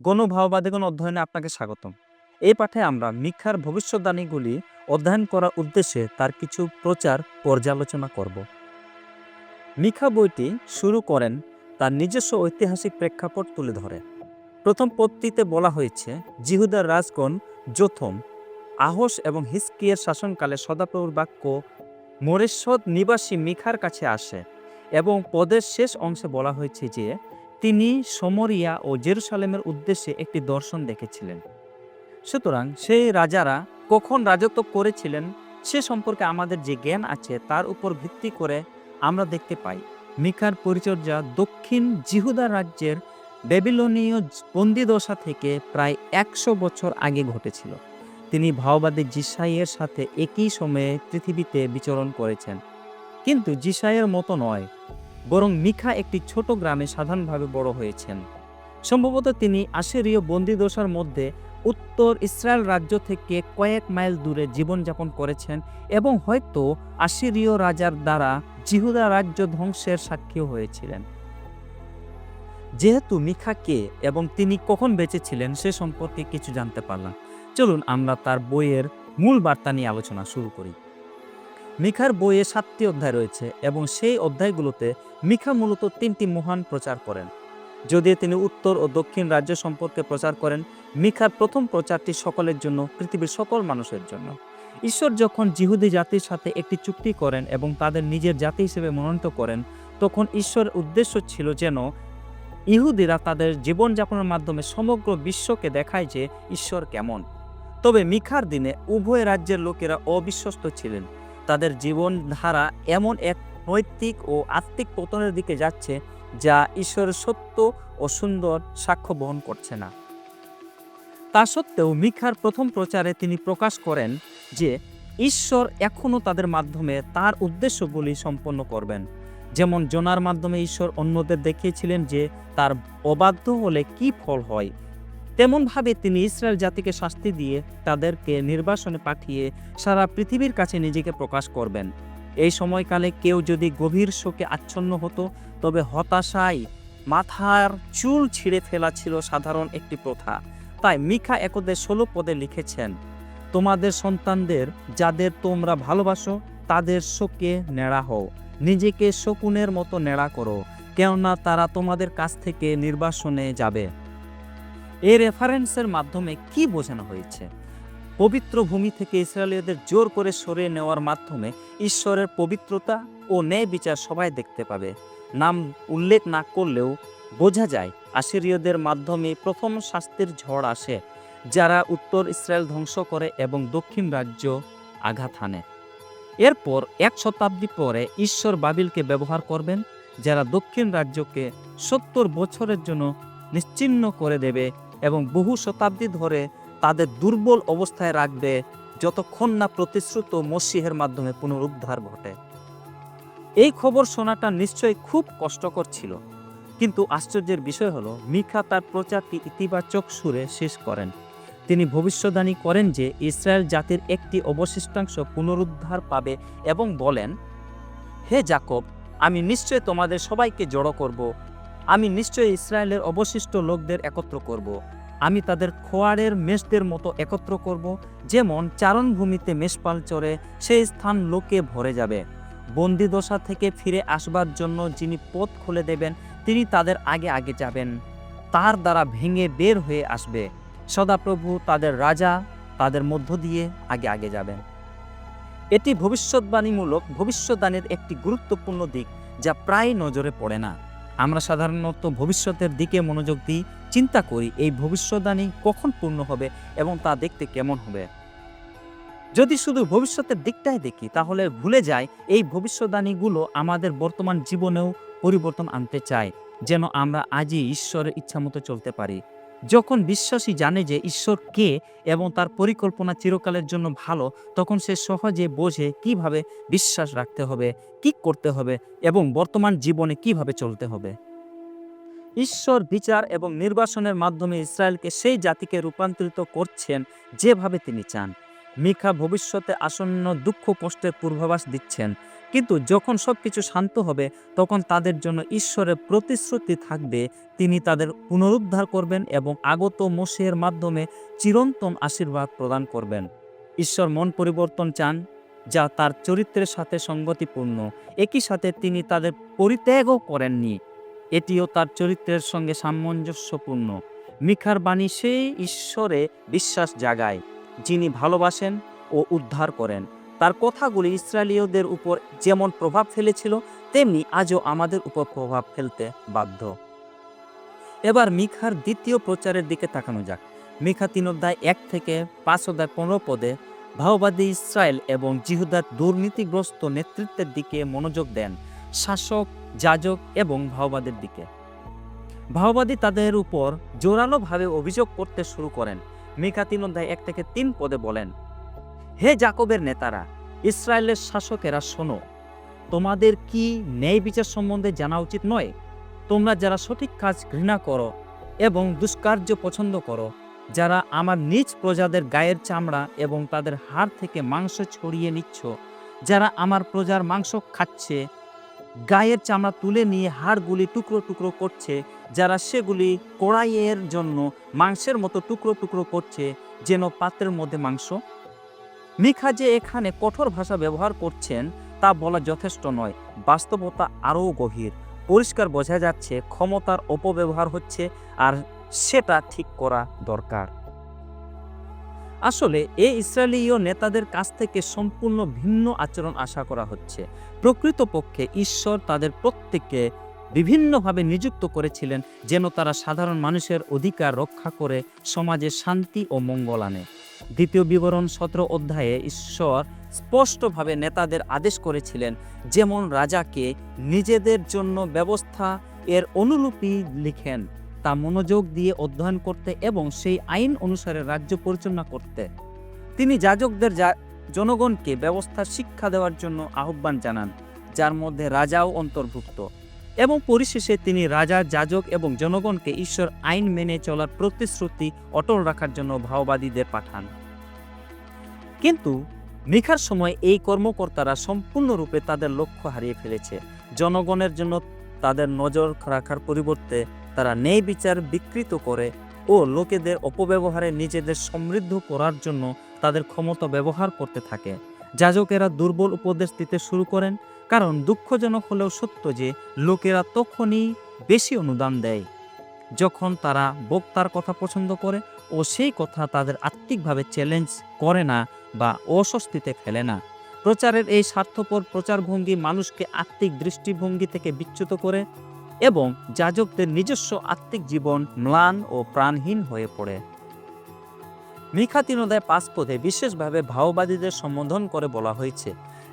গণভাওবাদীগণ অধ্যয়নে আপনাকে স্বাগতম। এই পাঠে আমরা মিখার ভবিষ্যৎবাণীগুলি অধ্যয়ন করার উদ্দেশ্যে তার কিছু প্রচার পর্যালোচনা করব। মিখা বইটি শুরু করেন তার নিজস্ব ঐতিহাসিক প্রেক্ষাপট তুলে ধরে। প্রথম পত্তিতে বলা হয়েছে জিহুদার রাজগণ যোথম, আহস এবং হিসকিয়ের শাসনকালে সদাপ্রভুর বাক্য মোরেশ্বর নিবাসী মিখার কাছে আসে এবং পদের শেষ অংশে বলা হয়েছে যে তিনি সমরিয়া ও জেরুসালেমের উদ্দেশ্যে একটি দর্শন দেখেছিলেন। সুতরাং সেই রাজারা কখন রাজত্ব করেছিলেন সে সম্পর্কে আমাদের যে জ্ঞান আছে তার উপর ভিত্তি করে আমরা দেখতে পাই। মিকার পরিচর্যা দক্ষিণ জিহুদা রাজ্যের বেবিলনীয় বন্দিদশা থেকে প্রায় একশো বছর আগে ঘটেছিল। তিনি ভাওবাদী জিসাইয়ের সাথে একই সময়ে পৃথিবীতে বিচরণ করেছেন। কিন্তু জিসাইয়ের মতো নয়। বরং মিখা একটি ছোট গ্রামে সাধারণভাবে বড় হয়েছেন। সম্ভবত তিনি আশেরীয় বন্দিদশার মধ্যে উত্তর ইসরায়েল রাজ্য থেকে কয়েক মাইল দূরে জীবনযাপন করেছেন এবং হয়তো আশিরীয় রাজার দ্বারা জিহুদা রাজ্য ধ্বংসের সাক্ষী হয়েছিলেন। যেহেতু মিখা কে এবং তিনি কখন বেঁচেছিলেন সে সম্পর্কে কিছু জানতে পারলাম। চলুন আমরা তার বইয়ের মূল বার্তা নিয়ে আলোচনা শুরু করি। মিখার বইয়ে সাতটি অধ্যায় রয়েছে এবং সেই অধ্যায়গুলোতে মিখা মূলত তিনটি মহান প্রচার করেন। যদিও তিনি উত্তর ও দক্ষিণ রাজ্য সম্পর্কে প্রচার করেন মিখার প্রথম প্রচারটি সকলের জন্য, পৃথিবীর সকল মানুষের জন্য। ঈশ্বর যখন জিহুদি জাতির সাথে একটি চুক্তি করেন এবং তাদের নিজের জাতি হিসেবে মনোনীত করেন, তখন ঈশ্বরের উদ্দেশ্য ছিল যেন ইহুদিরা তাদের জীবনযাপনের মাধ্যমে সমগ্র বিশ্বকে দেখায় যে ঈশ্বর কেমন। তবে মিখার দিনে উভয় রাজ্যের লোকেরা অবিশ্বস্ত ছিলেন। তাদের জীবনধারা এমন এক নৈতিক ও আত্মিক পতনের দিকে যাচ্ছে, যা ঈশ্বরের সত্য ও সুন্দর সাক্ষ্য বহন করছে না। তা সত্ত্বেও মিখার প্রথম প্রচারে তিনি প্রকাশ করেন যে, ঈশ্বর এখনও তাদের মাধ্যমে তার উদ্দেশ্যগুলি সম্পন্ন করবেন। যেমন জোনার মাধ্যমে ঈশ্বর অন্যদের দেখিয়েছিলেন যে, তার অবাধ্য হলে কি ফল হয়। তেমনভাবে তিনি ইসরায়েল জাতিকে শাস্তি দিয়ে তাদেরকে নির্বাসনে পাঠিয়ে সারা পৃথিবীর কাছে নিজেকে প্রকাশ করবেন। এই সময়কালে কেউ যদি গভীর শোকে আচ্ছন্ন হতো, তবে হতাশায় মাথার চুল ছিঁড়ে ফেলা ছিল সাধারণ একটি প্রথা। তাই মিখা একদের ষোলো পদে লিখেছেন, তোমাদের সন্তানদের, যাদের তোমরা ভালোবাসো, তাদের শোকে নেড়া হও। নিজেকে শকুনের মতো নেড়া করো, কেননা তারা তোমাদের কাছ থেকে নির্বাসনে যাবে। এই রেফারেন্সের মাধ্যমে কি বোঝানো হয়েছে? পবিত্র ভূমি থেকে ইসরায়েলীয়দের জোর করে সরিয়ে নেওয়ার মাধ্যমে ঈশ্বরের পবিত্রতা ও ন্যায় বিচার সবাই দেখতে পাবে। নাম উল্লেখ না করলেও বোঝা যায়, আশিরীয়দের মাধ্যমে প্রথম শাস্তির ঝড় আসে, যারা উত্তর ইসরায়েল ধ্বংস করে এবং দক্ষিণ রাজ্য আঘাত হানে। এরপর এক শতাব্দী পরে ঈশ্বর বাবিলকে ব্যবহার করবেন, যারা দক্ষিণ রাজ্যকে সত্তর বছরের জন্য নিশ্চিহ্ন করে দেবে এবং বহু শতাব্দী ধরে তাদের দুর্বল অবস্থায় রাখবে যতক্ষণ না প্রতিশ্রুত মসিহের মাধ্যমে পুনরুদ্ধার ঘটে। এই খবর শোনাটা নিশ্চয়ই খুব কষ্টকর ছিল, কিন্তু আশ্চর্যের বিষয় হলো, মিখা তার প্রচারটি ইতিবাচক সুরে শেষ করেন। তিনি ভবিষ্যদ্বাণী করেন যে ইসরায়েল জাতির একটি অবশিষ্টাংশ পুনরুদ্ধার পাবে এবং বলেন, হে জাকব, আমি নিশ্চয় তোমাদের সবাইকে জড়ো করব। আমি নিশ্চয় ইসরায়েলের অবশিষ্ট লোকদের একত্র করব। আমি তাদের খোয়ারের মেষদের মতো একত্র করব, যেমন চারণভূমিতে মেষপাল চড়ে সেই স্থান লোকে ভরে যাবে। বন্দিদশা থেকে ফিরে আসবার জন্য যিনি পথ খুলে দেবেন, তিনি তাদের আগে আগে যাবেন। তার দ্বারা ভেঙে বের হয়ে আসবে। সদাপ্রভু তাদের রাজা, তাদের মধ্য দিয়ে আগে আগে যাবেন। এটি ভবিষ্যৎবাণীমূলক, ভবিষ্যৎদানের একটি গুরুত্বপূর্ণ দিক, যা প্রায় নজরে পড়ে না। আমরা সাধারণত ভবিষ্যতের দিকে মনোযোগ দিই চিন্তা করি এই ভবিষ্যৎবাণী কখন পূর্ণ হবে এবং তা দেখতে কেমন হবে। যদি শুধু ভবিষ্যতের দিকটাই দেখি, তাহলে ভুলে যায় এই ভবিষ্যৎবাণীগুলো আমাদের বর্তমান জীবনেও পরিবর্তন আনতে চায়, যেন আমরা আজই ঈশ্বরের ইচ্ছামতো চলতে পারি। যখন বিশ্বাসী জানে যে ঈশ্বর কে এবং তার পরিকল্পনা চিরকালের জন্য ভালো, তখন সে সহজে বোঝে কীভাবে বিশ্বাস রাখতে হবে, কি করতে হবে এবং বর্তমান জীবনে কীভাবে চলতে হবে। ঈশ্বর বিচার এবং নির্বাসনের মাধ্যমে ইসরায়েলকে সেই জাতিকে রূপান্তরিত করছেন যেভাবে তিনি চান। মিখা ভবিষ্যতে আসন্ন দুঃখ কষ্টের পূর্বাভাস দিচ্ছেন। কিন্তু যখন সব কিছু শান্ত হবে, তখন তাদের জন্য ঈশ্বরের প্রতিশ্রুতি থাকবে। তিনি তাদের পুনরুদ্ধার করবেন এবং আগত মোশের মাধ্যমে চিরন্তন আশীর্বাদ প্রদান করবেন। ঈশ্বর মন পরিবর্তন চান, যা তার চরিত্রের সাথে সঙ্গতিপূর্ণ। একই সাথে তিনি তাদের পরিত্যাগও করেননি। এটিও তার চরিত্রের সঙ্গে সামঞ্জস্যপূর্ণ। মিখার বাণী সেই ঈশ্বরে বিশ্বাস জাগায়, যিনি ভালোবাসেন ও উদ্ধার করেন। তার কথাগুলি ইসরায়েলীয়দের উপর যেমন প্রভাব ফেলেছিল, তেমনি আজও আমাদের উপর প্রভাব ফেলতে বাধ্য। এবার মিখার দ্বিতীয় প্রচারের দিকে তাকানো যাক। মিখা তিন অধ্যায় এক থেকে পাঁচ অধ্যায় পনেরো পদে ভাওবাদী ইসরায়েল এবং জিহুদার দুর্নীতিগ্রস্ত নেতৃত্বের দিকে মনোযোগ দেন। শাসক যাজক এবং ভাওবাদের দিকে। ভাওবাদী তাদের উপর জোরালোভাবে অভিযোগ করতে শুরু করেন। মিকা তিন অধ্যায় এক থেকে তিন পদে বলেন, হে জাকবের নেতারা, ইসরায়েলের শাসকেরা শোনো, তোমাদের কি ন্যায় বিচার সম্বন্ধে জানা উচিত নয়? তোমরা যারা সঠিক কাজ ঘৃণা করো এবং দুষ্কার্য পছন্দ করো, যারা আমার নিজ প্রজাদের গায়ের চামড়া এবং তাদের হাড় থেকে মাংস ছড়িয়ে নিচ্ছ, যারা আমার প্রজার মাংস খাচ্ছে গায়ের চামড়া তুলে নিয়ে হাড়গুলি টুকরো টুকরো করছে, যারা সেগুলি কড়াইয়ের জন্য মাংসের মতো টুকরো টুকরো করছে, যেন পাত্রের মধ্যে মাংস। মিখা যে এখানে কঠোর ভাষা ব্যবহার করছেন, তা বলা যথেষ্ট নয়, বাস্তবতা আরও গভীর। পরিষ্কার বোঝা যাচ্ছে, ক্ষমতার অপব্যবহার হচ্ছে, আর সেটা ঠিক করা দরকার। আসলে এই ইসরায়েলীয় নেতাদের কাছ থেকে সম্পূর্ণ ভিন্ন আচরণ আশা করা হচ্ছে। প্রকৃতপক্ষে ঈশ্বর তাদের প্রত্যেককে বিভিন্নভাবে নিযুক্ত করেছিলেন যেন তারা সাধারণ মানুষের অধিকার রক্ষা করে সমাজে শান্তি ও মঙ্গল আনে। দ্বিতীয় বিবরণ সতেরো অধ্যায়ে ঈশ্বর স্পষ্টভাবে নেতাদের আদেশ করেছিলেন যেমন রাজাকে নিজেদের জন্য ব্যবস্থা এর অনুলিপি লিখেন। তা মনোযোগ দিয়ে অধ্যয়ন করতে এবং সেই আইন অনুসারে রাজ্য পরিচালনা করতে। তিনি যাজকদের জনগণকে ব্যবস্থা শিক্ষা দেওয়ার জন্য আহ্বান জানান, যার মধ্যে রাজাও অন্তর্ভুক্ত এবং পরিশেষে তিনি রাজা, যাজক এবং জনগণকে ঈশ্বর আইন মেনে চলার প্রতিশ্রুতি অটল রাখার জন্য ভাওবাদীদের পাঠান। কিন্তু মিখার সময় এই কর্মকর্তারা সম্পূর্ণরূপে তাদের লক্ষ্য হারিয়ে ফেলেছে। জনগণের জন্য তাদের নজর রাখার পরিবর্তে তারা ন্যায় বিচার বিকৃত করে ও লোকেদের অপব্যবহারে নিজেদের সমৃদ্ধ করার জন্য তাদের ক্ষমতা ব্যবহার করতে থাকে। যাজকেরা দুর্বল উপদেশ দিতে শুরু করেন, কারণ দুঃখজনক হলেও সত্য যে লোকেরা তখনই বেশি অনুদান দেয়। যখন তারা বক্তার কথা পছন্দ করে ও সেই কথা তাদের আত্মিকভাবে চ্যালেঞ্জ করে না বা অস্বস্তিতে ফেলে না। প্রচারের এই স্বার্থপর প্রচারভঙ্গি মানুষকে আত্মিক দৃষ্টিভঙ্গি থেকে বিচ্যুত করে এবং যাজকদের নিজস্ব আত্মিক জীবন ম্লান ও প্রাণহীন হয়ে পড়ে। মিখা তিনোদয় পাঁচ পদে বিশেষভাবে ভাওবাদীদের সম্বোধন করে বলা হয়েছে,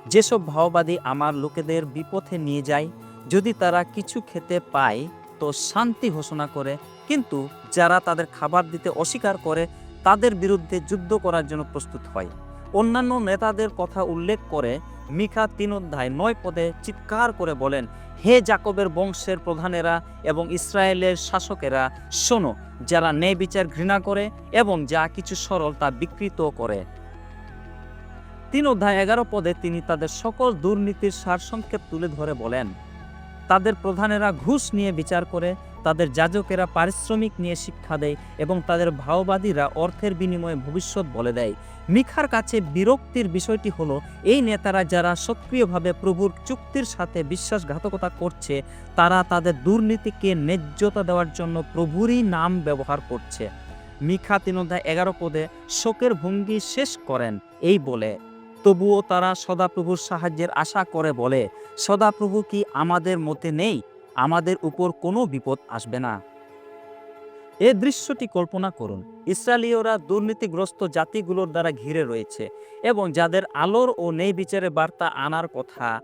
যেসব ভাওবাদী আমার লোকেদের বিপথে নিয়ে যায়, যদি তারা কিছু খেতে পায়, তো শান্তি ঘোষণা করে। কিন্তু যারা তাদের খাবার দিতে অস্বীকার করে, তাদের বিরুদ্ধে যুদ্ধ করার জন্য প্রস্তুত হয়। অন্যান্য নেতাদের কথা উল্লেখ করে মিখা তিন অধ্যায় নয় পদে চিৎকার করে বলেন, হে জাকবের বংশের প্রধানেরা এবং ইসরায়েলের শাসকেরা, শোনো, যারা ন্যায় বিচার ঘৃণা করে এবং যা কিছু সরল তা বিকৃত করে। তিন অধ্যায় এগারো পদে তিনি তাদের সকল দুর্নীতির সারসংক্ষেপ তুলে ধরে বলেন তাদের প্রধানেরা ঘুষ নিয়ে বিচার করে, তাদের যাজকেরা পারিশ্রমিক নিয়ে শিক্ষা দেয় এবং তাদের ভাওবাদীরা অর্থের বিনিময়ে ভবিষ্যৎ বলে দেয়। মিখার কাছে বিরক্তির বিষয়টি হলো, এই নেতারা যারা সক্রিয়ভাবে প্রভুর চুক্তির সাথে বিশ্বাসঘাতকতা করছে, তারা তাদের দুর্নীতিকে ন্যায্যতা দেওয়ার জন্য প্রভুরই নাম ব্যবহার করছে। মিখা তিন এগারো পদে, শোকের ভঙ্গি শেষ করেন এই বলে। তবুও তারা সদাপ্রভুর সাহায্যের আশা করে বলে, সদাপ্রভু কি আমাদের মতে নেই? আমাদের উপর কোনো বিপদ আসবে না। এ দৃশ্যটি কল্পনা করুন ইসরায়েলীয়রা দুর্নীতিগ্রস্ত জাতিগুলোর দ্বারা ঘিরে রয়েছে এবং যাদের আলোর ও নেই বিচারে বার্তা আনার কথা,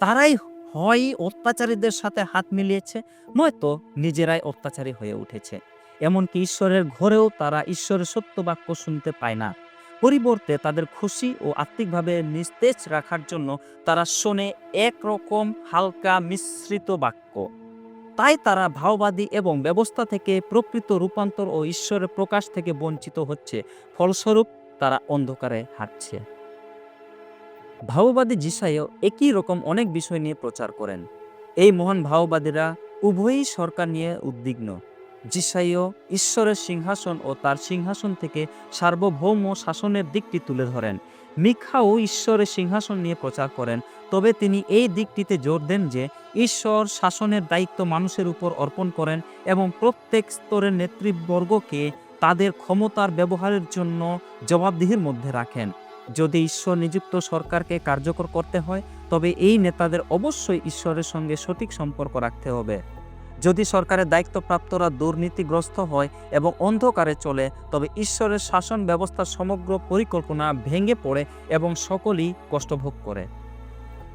তারাই হয় অত্যাচারীদের সাথে হাত মিলিয়েছে, নয়তো নিজেরাই অত্যাচারী হয়ে উঠেছে। এমনকি ঈশ্বরের ঘরেও তারা ঈশ্বরের সত্য বাক্য শুনতে পায় না। পরিবর্তে তাদের খুশি ও আত্মিকভাবে নিস্তেজ রাখার জন্য তারা শোনে একরকম হালকা মিশ্রিত বাক্য। তাই তারা ভাওবাদী এবং ব্যবস্থা থেকে প্রকৃত রূপান্তর ও ঈশ্বরের প্রকাশ থেকে বঞ্চিত হচ্ছে। ফলস্বরূপ তারা অন্ধকারে হাঁটছে। ভাওবাদী জিসাইও একই রকম অনেক বিষয় নিয়ে প্রচার করেন। এই মহান ভাওবাদীরা উভয়ই সরকার নিয়ে উদ্বিগ্ন। জিসাইও ঈশ্বরের সিংহাসন ও তার সিংহাসন থেকে সার্বভৌম শাসনের দিকটি তুলে ধরেন। মিখাও ঈশ্বরের সিংহাসন নিয়ে প্রচার করেন, তবে তিনি এই দিকটিতে জোর দেন যে ঈশ্বর শাসনের দায়িত্ব মানুষের উপর অর্পণ করেন এবং প্রত্যেক স্তরের নেতৃবর্গকে তাদের ক্ষমতার ব্যবহারের জন্য জবাবদিহির মধ্যে রাখেন। যদি ঈশ্বর নিযুক্ত সরকারকে কার্যকর করতে হয়, তবে এই নেতাদের অবশ্যই ঈশ্বরের সঙ্গে সঠিক সম্পর্ক রাখতে হবে। যদি সরকারের দায়িত্বপ্রাপ্তরা দুর্নীতিগ্রস্ত হয় এবং অন্ধকারে চলে, তবে ঈশ্বরের শাসন ব্যবস্থার সমগ্র পরিকল্পনা ভেঙে পড়ে এবং সকলেই কষ্টভোগ করে।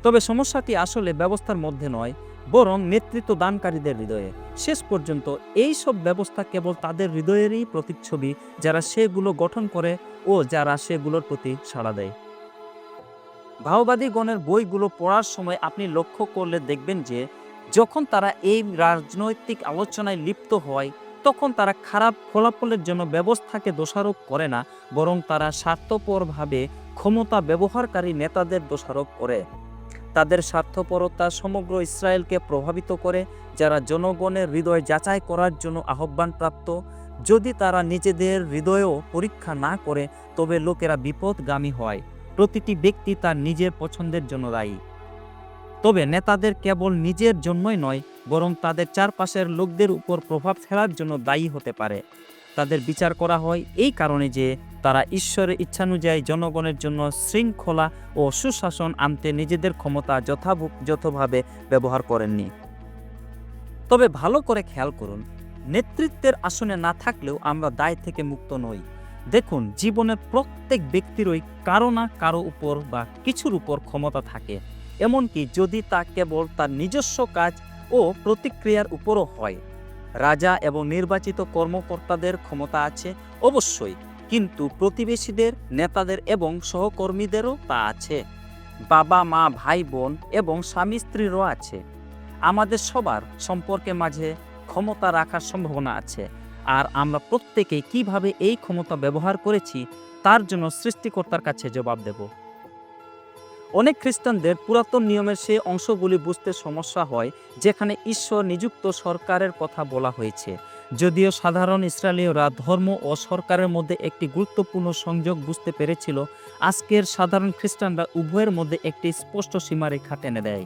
তবে সমস্যাটি আসলে ব্যবস্থার মধ্যে নয়, বরং নেতৃত্ব দানকারীদের হৃদয়ে। শেষ পর্যন্ত এই সব ব্যবস্থা কেবল তাদের হৃদয়েরই প্রতিচ্ছবি, যারা সেগুলো গঠন করে ও যারা সেগুলোর প্রতি সাড়া দেয়। ভাওবাদীগণের বইগুলো পড়ার সময় আপনি লক্ষ্য করলে দেখবেন যে যখন তারা এই রাজনৈতিক আলোচনায় লিপ্ত হয়, তখন তারা খারাপ ফলাফলের জন্য ব্যবস্থাকে দোষারোপ করে না, বরং তারা স্বার্থপরভাবে ক্ষমতা ব্যবহারকারী নেতাদের দোষারোপ করে। তাদের স্বার্থপরতা সমগ্র ইসরায়েলকে প্রভাবিত করে, যারা জনগণের হৃদয় যাচাই করার জন্য আহ্বানপ্রাপ্ত। যদি তারা নিজেদের হৃদয়ও পরীক্ষা না করে, তবে লোকেরা বিপদগামী হয়। প্রতিটি ব্যক্তি তার নিজের পছন্দের জন্য দায়ী। তবে নেতাদের কেবল নিজের জন্যই নয়, বরং তাদের চারপাশের লোকদের উপর প্রভাব ফেলার জন্য দায়ী হতে পারে। তাদের বিচার করা হয় এই কারণে যে, তারা ঈশ্বরের ইচ্ছানুযায়ী জনগণের জন্য শৃঙ্খলা ও সুশাসন আনতে নিজেদের ক্ষমতা যথাযথভাবে ব্যবহার করেননি। তবে ভালো করে খেয়াল করুন, নেতৃত্বের আসনে না থাকলেও আমরা দায় থেকে মুক্ত নই। দেখুন জীবনের প্রত্যেক ব্যক্তিরই কারও না কারও উপর বা কিছুর উপর ক্ষমতা থাকে। এমনকি যদি তা কেবল তার নিজস্ব কাজ ও প্রতিক্রিয়ার উপরও হয়। রাজা এবং নির্বাচিত কর্মকর্তাদের ক্ষমতা আছে অবশ্যই, কিন্তু প্রতিবেশীদের, নেতাদের এবং সহকর্মীদেরও তা আছে। বাবা, মা, ভাই, বোন এবং স্বামী, স্ত্রীরও আছে। আমাদের সবার সম্পর্কে মাঝে ক্ষমতা রাখার সম্ভাবনা আছে, আর আমরা প্রত্যেকে কীভাবে এই ক্ষমতা ব্যবহার করেছি তার জন্য সৃষ্টিকর্তার কাছে জবাব দেব। অনেক খ্রিস্টানদের পুরাতন নিয়মের সেই অংশগুলি বুঝতে সমস্যা হয়, যেখানে ঈশ্বর নিযুক্ত সরকারের কথা বলা হয়েছে। যদিও সাধারণ ইসরায়েলীয়রা ধর্ম ও সরকারের মধ্যে একটি গুরুত্বপূর্ণ সংযোগ বুঝতে পেরেছিল, আজকের সাধারণ খ্রিস্টানরা উভয়ের মধ্যে একটি স্পষ্ট সীমারেখা টেনে দেয়।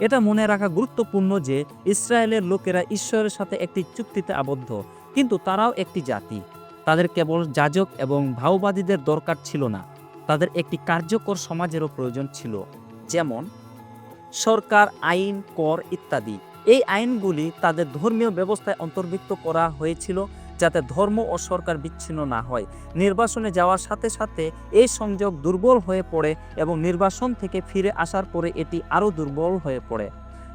এটা মনে রাখা গুরুত্বপূর্ণ যে ইসরায়েলের লোকেরা ঈশ্বরের সাথে একটি চুক্তিতে আবদ্ধ, কিন্তু তারাও একটি জাতি। তাদের কেবল যাজক এবং ভাওবাদীদের দরকার ছিল না। তাদের একটি কার্যকর সমাজেরও প্রয়োজন ছিল, যেমন সরকার, আইন, কর ইত্যাদি। এই আইনগুলি তাদের ধর্মীয় ব্যবস্থায় অন্তর্ভুক্ত করা হয়েছিল যাতে ধর্ম ও সরকার বিচ্ছিন্ন না হয়। নির্বাসনে যাওয়ার সাথে সাথে এই সংযোগ দুর্বল হয়ে পড়ে এবং নির্বাসন থেকে ফিরে আসার পরে এটি আরও দুর্বল হয়ে পড়ে।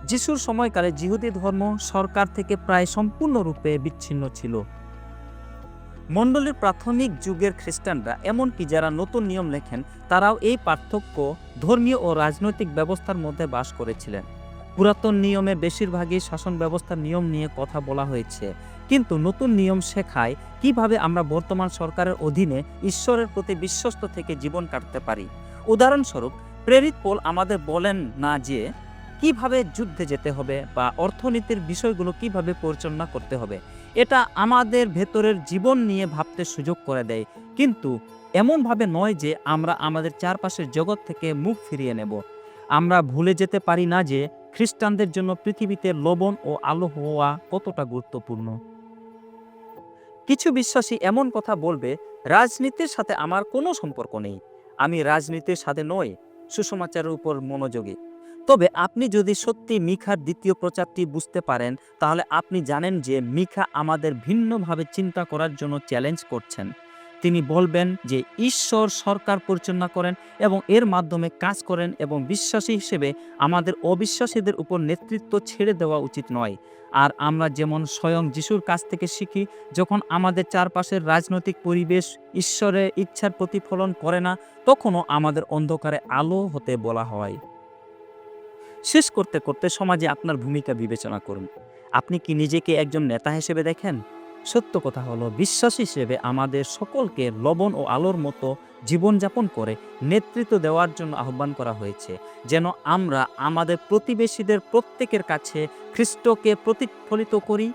যিশুর সময়কালে জিহুদি ধর্ম সরকার থেকে প্রায় সম্পূর্ণরূপে বিচ্ছিন্ন ছিল। মণ্ডলীর প্রাথমিক যুগের খ্রিস্টানরা এমনকি যারা নতুন নিয়ম লেখেন, তারাও এই পার্থক্য ধর্মীয় ও রাজনৈতিক ব্যবস্থার মধ্যে বাস করেছিলেন। পুরাতন নিয়মে বেশিরভাগই শাসন ব্যবস্থার নিয়ম নিয়ে কথা বলা হয়েছে। কিন্তু নতুন নিয়ম শেখায় কীভাবে আমরা বর্তমান সরকারের অধীনে ঈশ্বরের প্রতি বিশ্বস্ত থেকে জীবন কাটতে পারি? উদাহরণস্বরূপ, প্রেরিত পোল আমাদের বলেন না যে, কীভাবে যুদ্ধে যেতে হবে বা অর্থনীতির বিষয়গুলো কীভাবে পরিচালনা করতে হবে। এটা আমাদের ভেতরের জীবন নিয়ে ভাবতে সুযোগ করে দেয়। কিন্তু এমনভাবে নয় যে আমরা আমাদের চারপাশের জগৎ থেকে মুখ ফিরিয়ে নেব। আমরা ভুলে যেতে পারি না যে খ্রিস্টানদের জন্য পৃথিবীতে লবণ ও আলো হওয়া কতটা গুরুত্বপূর্ণ। কিছু বিশ্বাসী এমন কথা বলবে, রাজনীতির সাথে আমার কোনো সম্পর্ক নেই। আমি রাজনীতির সাথে নয় সুসমাচারের উপর মনোযোগী। তবে আপনি যদি সত্যি মিখার দ্বিতীয় প্রচারটি বুঝতে পারেন, তাহলে আপনি জানেন যে মিখা আমাদের ভিন্নভাবে চিন্তা করার জন্য চ্যালেঞ্জ করছেন। তিনি বলবেন যে ঈশ্বর সরকার পরিচালনা করেন এবং এর মাধ্যমে কাজ করেন এবং বিশ্বাসী হিসেবে আমাদের অবিশ্বাসীদের উপর নেতৃত্ব ছেড়ে দেওয়া উচিত নয়। আর আমরা যেমন স্বয়ং যিশুর কাছ থেকে শিখি, যখন আমাদের চারপাশের রাজনৈতিক পরিবেশ ঈশ্বরের ইচ্ছার প্রতিফলন করে না, তখনও আমাদের অন্ধকারে আলো হতে বলা হয়। শেষ করতে করতে সমাজে আপনার ভূমিকা বিবেচনা করুন। আপনি কি নিজেকে একজন নেতা হিসেবে দেখেন? সত্য কথা হলো, বিশ্বাস হিসেবে আমাদের সকলকে লবণ ও আলোর মতো জীবনযাপন করে নেতৃত্ব দেওয়ার জন্য আহ্বান করা হয়েছে, যেন আমরা আমাদের প্রতিবেশীদের প্রত্যেকের কাছে খ্রিস্টকে প্রতিফলিত করি।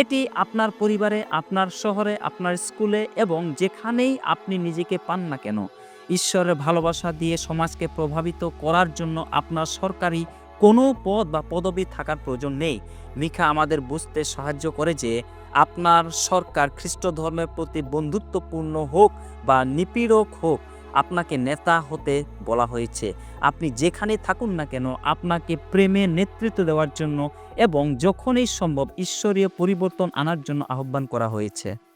এটি আপনার পরিবারে, আপনার শহরে, আপনার স্কুলে এবং যেখানেই আপনি নিজেকে পান না কেন, ঈশ্বরের ভালোবাসা দিয়ে সমাজকে প্রভাবিত করার জন্য আপনার সরকারি কোনো পদ বা পদবি থাকার প্রয়োজন নেই। মিখা আমাদের বুঝতে সাহায্য করে যে, আপনার সরকার খ্রিস্ট ধর্মের প্রতি বন্ধুত্বপূর্ণ হোক বা নিপীড়ক হোক, আপনাকে নেতা হতে বলা হয়েছে। আপনি যেখানে থাকুন না কেন, আপনাকে প্রেমে নেতৃত্ব দেওয়ার জন্য এবং যখনই সম্ভব ঈশ্বরীয় পরিবর্তন আনার জন্য আহ্বান করা হয়েছে।